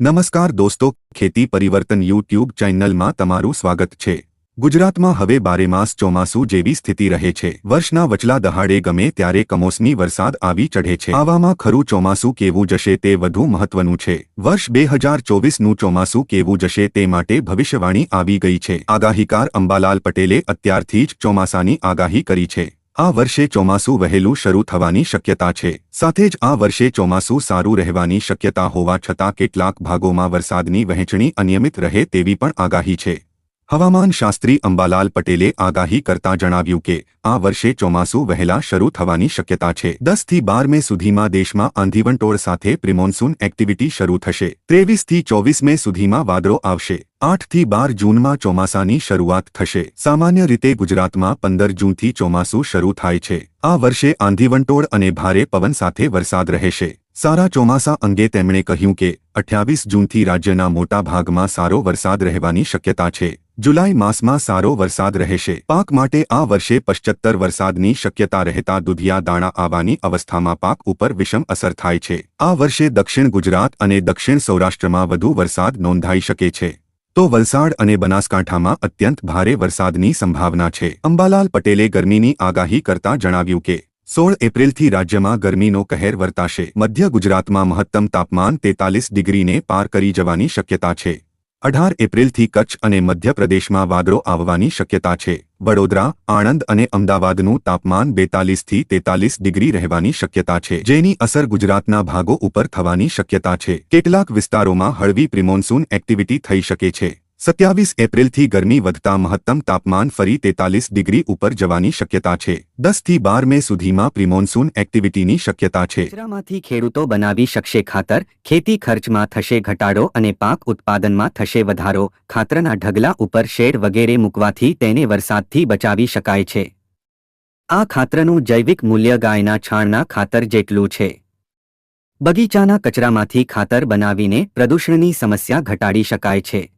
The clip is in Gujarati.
નમસ્કાર દોસ્તો, ખેતી પરિવર્તન યુટ્યુબ ચેનલમાં તમારું સ્વાગત છે. ગુજરાતમાં હવે બારેમાસ ચોમાસું જેવી સ્થિતિ રહે છે. વર્ષના વચલા દહાડે ગમે ત્યારે કમોસમી વરસાદ આવી ચઢે છે. આવામાં ખરું ચોમાસું કેવું જશે તે વધુ મહત્વનું છે. વર્ષ બે હજાર ચોવીસનું ચોમાસું કેવું જશે તે માટે ભવિષ્યવાણી આવી ગઈ છે. આગાહીકાર અંબાલાલ પટેલે અત્યારથી જ ચોમાસાની આગાહી કરી છે. આ વર્ષે ચોમાસું વહેલું શરૂ થવાની શક્યતા છે. સાથે જ આ વર્ષે ચોમાસું સારું રહેવાની શક્યતા હોવા છતાં કેટલાક ભાગોમાં વરસાદની વહેંચણી અનિયમિત રહે તેવી પણ આગાહી છે. હવામાન શાસ્ત્રી અંબાલાલ પટેલે આગાહી કરતા જણાવ્યું કે, આ વર્ષે ચોમાસું વહેલા શરૂ થવાની શક્યતા છે. દસથી બાર મે સુધીમાં દેશમાં આંધીવંટોળ સાથે પ્રિમોન્સૂન એક્ટિવિટી શરૂ થશે. ત્રેવીસથી ચોવીસ મે સુધીમાં વાદળો આવશે. આઠથી બાર જૂનમાં ચોમાસાની શરૂઆત થશે. સામાન્ય રીતે ગુજરાતમાં પંદર જૂનથી ચોમાસું શરૂ થાય છે. આ વર્ષે આંધીવંટોળ અને ભારે પવન સાથે વરસાદ રહેશે. સારા ચોમાસા અંગે તેમણે કહ્યું કે, અઠ્યાવીસ જૂનથી રાજ્યના મોટા ભાગમાં સારો વરસાદ રહેવાની શક્યતા છે. જુલાઈ માસમાં સારો વરસાદ રહેશે. પાક માટે આ વર્ષે પશ્ચત્તર વરસાદની શક્યતા રહેતા દુધિયા દાણા આવવાની અવસ્થામાં પાક ઉપર વિષમ અસર થાય છે. આ વર્ષે દક્ષિણ ગુજરાત અને દક્ષિણ સૌરાષ્ટ્રમાં વધુ વરસાદ નોંધાઈ શકે છે. તો વલસાડ અને બનાસકાંઠામાં અત્યંત ભારે વરસાદની સંભાવના છે. અંબાલાલ પટેલે ગરમીની આગાહી કરતા જણાવ્યું કે, સોળ એપ્રિલથી રાજ્યમાં ગરમીનો કહેર વર્તાશે. મધ્ય ગુજરાતમાં મહત્તમ તાપમાન તેતાલીસ ડિગ્રીને પાર કરી જવાની શક્યતા છે. અઢાર એપ્રિલથી કચ્છ અને મધ્યપ્રદેશમાં વાદળો આવવાની શક્યતા છે. વડોદરા, આણંદ અને અમદાવાદનું તાપમાન બેતાલીસથી તેતાલીસ ડિગ્રી રહેવાની શક્યતા છે, જેની અસર ગુજરાતના ભાગો ઉપર થવાની શક્યતા છે. કેટલાક વિસ્તારોમાં હળવી પ્રિમોન્સૂન એક્ટિવિટી થઈ શકે છે. સત્યાવીસ એપ્રિલથી ગરમી વધતા મહત્તમ તાપમાન ફરી તેતાલીસ ડિગ્રી ઉપર જવાની શક્યતા છે. દસથી બાર મે સુધીમાં પ્રિમોન્સૂન એક્ટિવિટીની શક્યતા છે. કચરામાંથી ખેડૂતો બનાવી શકશે ખાતર, ખેતી ખર્ચમાં થશે ઘટાડો અને પાક ઉત્પાદનમાં થશે વધારો, ખાતરના ઢગલા ઉપર શેડ વગેરે મૂકવાથી તેને વરસાદથી બચાવી શકાય છે. આ ખાતરનું જૈવિક મૂલ્ય ગાયના છાણના ખાતર જેટલું છે. બગીચાના કચરામાંથી ખાતર બનાવીને પ્રદૂષણની સમસ્યા ઘટાડી શકાય છે.